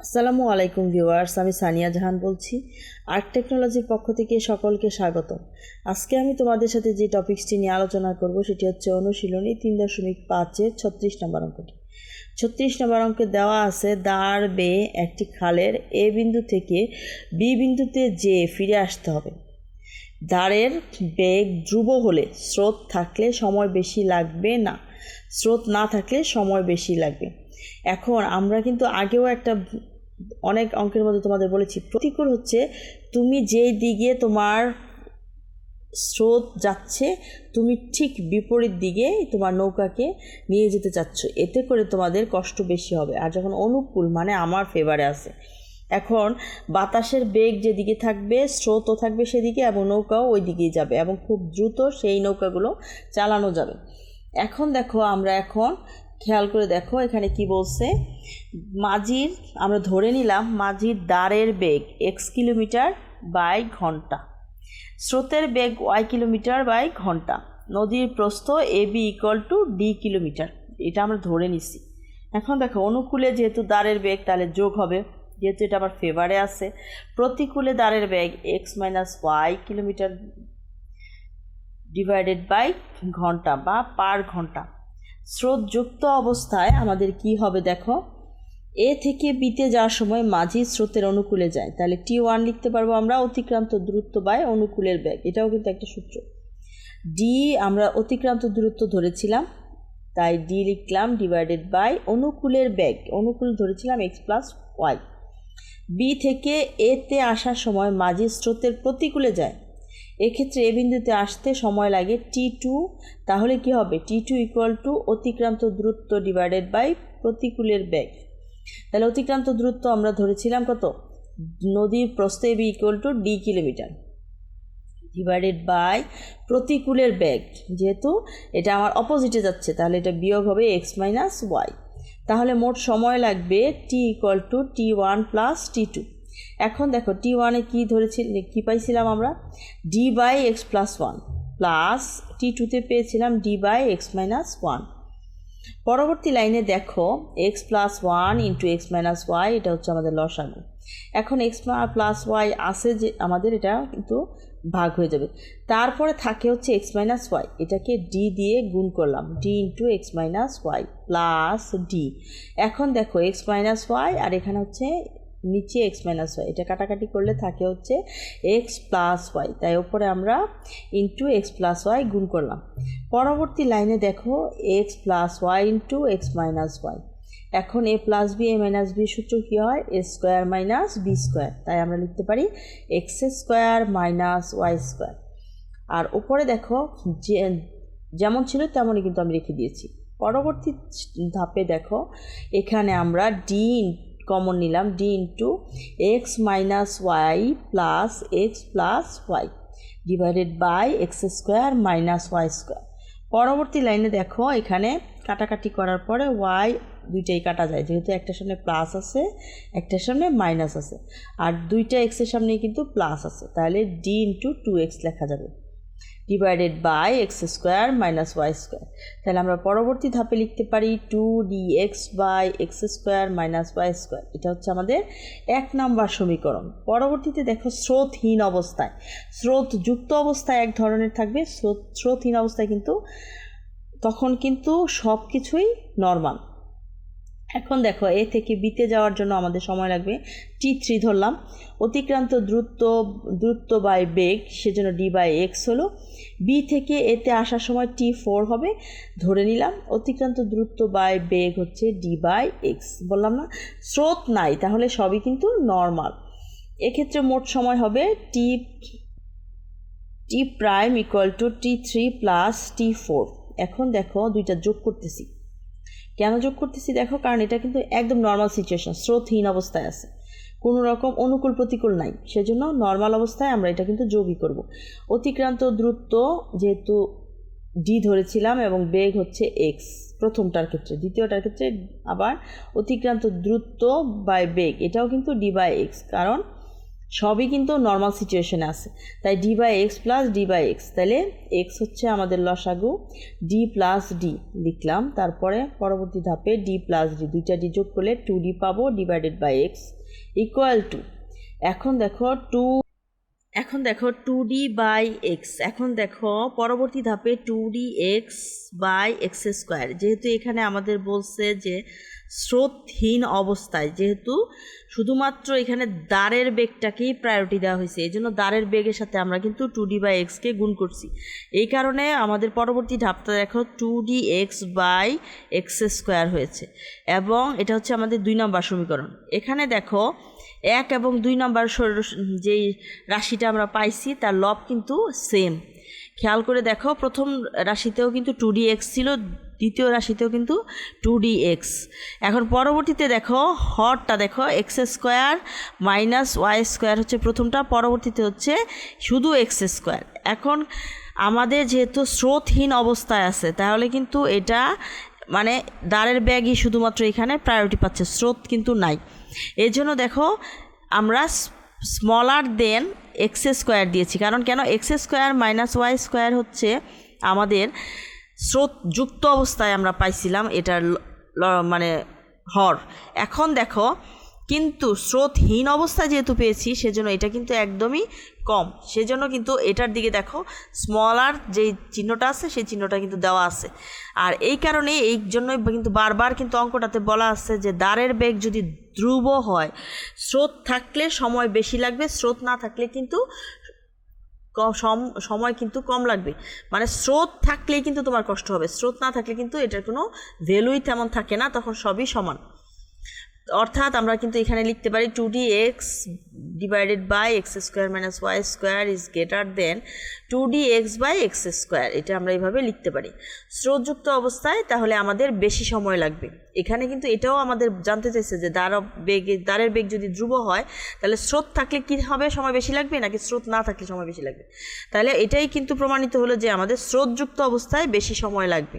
আসসালামু আলাইকুম ভিউয়ার্স, আমি সানিয়া জাহান বলছি। আর্ট টেকনোলজির পক্ষ থেকে সকলকে স্বাগত আজকে আমি তোমাদের সাথে যে টপিকসটি নিয়ে আলোচনা করব, সেটি হচ্ছে অনুশীলনী তিন দশমিক পাঁচের ছত্রিশ নম্বর অঙ্কটি। ছত্রিশ নম্বর অঙ্কে দেওয়া আছে দাঁড় বেয়ে একটি খালের এ বিন্দু থেকে বি বিন্দুতে যে ফিরে আসতে হবে। দাঁড়ের বেগ ধ্রুব হলে স্রোত থাকলে সময় বেশি লাগবে না। স্রোত না থাকলে সময় বেশি লাগবে। এখন আমরা কিন্তু আগেও একটা অনেক অঙ্কের মধ্যে তোমাদের বলেছি। প্রতিকূল হচ্ছে তুমি যেই দিকে তোমার স্রোত যাচ্ছে, তুমি ঠিক বিপরীত দিকে তোমার নৌকাকে নিয়ে যেতে চাচ্ছ। এতে করে তোমাদের কষ্ট বেশি হবে। আর যখন অনুকূল মানে আমার ফেভারে আছে। এখন বাতাসের বেগ যেদিকে থাকবে স্রোতও থাকবে সেদিকে এবং নৌকাও ওই দিকেই যাবে এবং খুব দ্রুত সেই নৌকাগুলো চালানো যাবে। এখন দেখো আমরা এখন খেয়াল করে দেখো, এখানে কি বলছে? মাঝির, আমরা ধরে নিলাম, মাঝির দ্বারের বেগ এক্স কিলোমিটার বাই ঘণ্টা। স্রোতের বেগ ওয়াই কিলোমিটার বাই ঘণ্টা। নদীর প্রস্থ A B equal to D kilometre. এটা আমরা ধরে নিছি। এখন দেখো, অনুকূলে যেহেতু দ্বারের বেগ, তাহলে যোগ হবে। যেহেতু এটা আমার ফেভারে আছে, প্রতিকূলে দ্বারের বেগ X minus Y kilometre divided by ঘণ্টা বা পার ঘণ্টা। স্রোতযুক্ত অবস্থায় আমাদের কি হবে দেখো? এ থেকে বিতে যাওয়ার সময় মাঝি স্রোতের অনুকূলে যায়। তাহলে টি ওয়ান লিখতে পারব আমরা অতিক্রান্ত দূরত্ব বাই অনুকূলের ব্যাগ এটাও কিন্তু একটা সূত্র। ডি আমরা অতিক্রান্ত দূরত্ব ধরেছিলাম, তাই ডি লিখলাম ডিভাইডেড বাই অনুকূলের ব্যাগ অনুকূল ধরেছিলাম এক্স প্লাস ওয়াই বি থেকে এতে আসার সময় মাঝি স্রোতের প্রতিকূলে যায়। এক্ষেত্রে এ বিন্দুতে আসতে সময় লাগে টি টু তাহলে কি হবে? টি টু ইকুয়াল টু অতিক্রান্ত দূরত্ব ডিভাইডেড বাই প্রতিকূলের ব্যাগ তাহলে অতিক্রান্ত দূরত্ব আমরা ধরেছিলাম কত? নদীর প্রস্থ B equal to D kilometre divided by প্রতিকূলের ব্যাগ যেহেতু এটা আমার অপোজিটে যাচ্ছে, তাহলে এটা বিয়োগ হবে এক্স মাইনাস ওয়াই তাহলে মোট সময় লাগবে T equal to T one plus T two এখন দেখো টি ওয়ানে কী ধরেছি কী পাইছিলাম আমরা? D by X plus one plus T টুতে পেয়েছিলাম D by X minus one পরবর্তী লাইনে দেখো X plus one into X minus Y এটা হচ্ছে আমাদের লসাগু। এখন এক্স প্লাস ওয়াই আসে যে, আমাদের এটা কিন্তু ভাগ হয়ে যাবে। তারপরে থাকে হচ্ছে এক্স মাইনাস ওয়াই এটাকে ডি দিয়ে গুণ করলাম। D into X minus Y plus D এখন দেখো এক্স মাইনাস ওয়াই আর এখানে হচ্ছে নিচে এক্স মাইনাস ওয়াই এটা কাটাকাটি করলে থাকে হচ্ছে এক্স প্লাস ওয়াই তাই ওপরে আমরা ইন্টু এক্স প্লাস ওয়াই গুণ করলাম। পরবর্তী লাইনে দেখো X plus Y into X minus Y এখন A plus B A minus B সূত্র কী হয়? A square minus B square তাই আমরা লিখতে পারি X square minus Y square আর উপরে দেখো যে, যেমন ছিল তেমনই কিন্তু আমি রেখে দিয়েছি। পরবর্তী ধাপে দেখো এখানে আমরা ডি কমন নিলাম D into X minus Y plus X plus Y divided by X square minus Y square পরবর্তী লাইনে দেখো, এখানে কাটাকাটি করার পরে ওয়াই দুইটাই কাটা যায়, যেহেতু একটার সামনে প্লাস আছে, একটার সামনে মাইনাস আছে। আর দুইটা এক্সের সামনে কিন্তু প্লাস আছে, তাহলে ডি ইন্টু টু এক্স লেখা যাবে। Divided by X square minus Y square তাহলে আমরা পরবর্তী ধাপে লিখতে পারি two D X by X square minus Y square এটা হচ্ছে আমাদের এক নাম্বার সমীকরণ। পরবর্তীতে দেখো স্রোতহীন অবস্থায়। স্রোত যুক্ত অবস্থায় এক ধরনের থাকবে। স্রোত, স্রোতহীন অবস্থায় কিন্তু, তখন কিন্তু সব কিছুই নর্মাল এখন দেখো, এ থেকে বিতে যাওয়ার জন্য আমাদের সময় লাগবে। টি থ্রি ধরলাম। অতিক্রান্ত দ্রুত দ্রুত বাই বেগ, সেজন্য ডি বাই এক্স হলো। বি থেকে এতে আসার সময় টি ফোর হবে। ধরে নিলাম, অতিক্রান্ত দ্রুত বাই বেগ হচ্ছে ডি বাই এক্স বললাম না, স্রোত নাই, তাহলে সবই কিন্তু নর্মাল এক্ষেত্রে মোট সময় হবে T T prime equal to T three plus T four এখন দেখো, দুইটা যোগ করতেছি। কেন যোগ করতেছি? দেখো, কারণ এটা কিন্তু একদম নর্মাল সিচুয়েশন স্রোতহীন অবস্থায় আছে। কোনো রকম অনুকূল প্রতিকূল নাই। সেজন্য নর্মাল অবস্থায় আমরা এটা কিন্তু যোগই করব। অতিক্রান্ত দ্রুত যেহেতু ডি ধরেছিলাম এবং বেগ হচ্ছে এক্স প্রথমটার ক্ষেত্রে। দ্বিতীয়টার ক্ষেত্রে আবার অতিক্রান্ত দ্রুত বাই বেগ। এটাও কিন্তু ডি বাই এক্স কারণ সবই কিন্তু নর্মাল সিচুয়েশনে আছে। তাই D by X plus D by X তাহলে এক্স হচ্ছে আমাদের লসাগু। ডি প্লাস ডি লিখলাম। তারপরে পরবর্তী ধাপে ডি প্লাস ডি দুইটা ডি যোগ করলে টু ডি পাবো divided by X equal to এখন দেখো টু এখন দেখো টু ডি বাই এক্স এখন দেখো পরবর্তী ধাপে two D X by X square যেহেতু এখানে আমাদের বলছে যে স্রোতহীন অবস্থায়, যেহেতু শুধুমাত্র এখানে দাঁড়ের বেগটাকেই প্রায়োরিটি দেওয়া হয়েছে এই জন্য দাঁড়ের বেগের সাথে আমরা কিন্তু টু ডি বাই এক্সকে গুণ করছি। এই কারণে আমাদের পরবর্তী ধাপটা দেখো two D X by X square হয়েছে, এবং এটা হচ্ছে আমাদের দুই নম্বর সমীকরণ। এখানে দেখো, এক এবং দুই নম্বর যেই রাশিটা আমরা পাইছি, তার লব কিন্তু সেম খেয়াল করে দেখো, প্রথম রাশিতেও কিন্তু টু ডি এক্স ছিল দ্বিতীয় রাশিতেও কিন্তু টু ডি এক্স এখন পরবর্তীতে দেখো, হরটা দেখো X square minus Y square হচ্ছে প্রথমটা, পরবর্তীতে হচ্ছে শুধু এক্স স্কোয়ার এখন আমাদের যেহেতু স্রোতহীন অবস্থায় আছে, তাহলে কিন্তু এটা মানে দাঁড়ের ব্যাগই শুধুমাত্র এখানে প্রায়োরিটি পাচ্ছে, স্রোত কিন্তু নাই। এই জন্য দেখো, আমরা স্মলার দেন এক্স স্কোয়ার দিয়েছি। কারণ কেন? X square minus Y square হচ্ছে আমাদের স্রোত যুক্ত অবস্থায় আমরা পাইছিলাম এটার মানে হর। এখন দেখো, কিন্তু স্রোতহীন অবস্থায় যেহেতু পেয়েছি, সেজন্য এটা কিন্তু একদমই কম। সেজন্য কিন্তু এটার দিকে দেখো স্মলার যেই চিহ্নটা আছে, সেই চিহ্নটা কিন্তু দেওয়া আছে। আর এই কারণে এই জন্যই কিন্তু বারবার কিন্তু অঙ্কটাতে বলা আছে যে, দ্বারের বেগ যদি ধ্রুব হয়, স্রোত থাকলে সময় বেশি লাগবে, স্রোত না থাকলে কিন্তু সময় কিন্তু কম লাগবে। মানে স্রোত থাকলেই কিন্তু তোমার কষ্ট হবে। স্রোত না থাকলে কিন্তু এটার কোনো ভ্যালুই তেমন থাকে না, তখন সবই সমান। অর্থাৎ আমরা কিন্তু এখানে লিখতে পারি two D X divided by X square minus Y square is greater than two D X by X square এটা আমরা এইভাবে লিখতে পারি। স্রোতযুক্ত অবস্থায় তাহলে আমাদের বেশি সময় লাগবে। এখানে কিন্তু এটাও আমাদের জানতে চাইছে যে দ্বার বেগে, দ্বারের বেগ যদি ধ্রুব হয়, তাহলে স্রোত থাকলে কী হবে? সময় বেশি লাগবে নাকি স্রোত না থাকলে সময় বেশি লাগবে? তাহলে এটাই কিন্তু প্রমাণিত হলো যে আমাদের স্রোতযুক্ত অবস্থায় বেশি সময় লাগবে।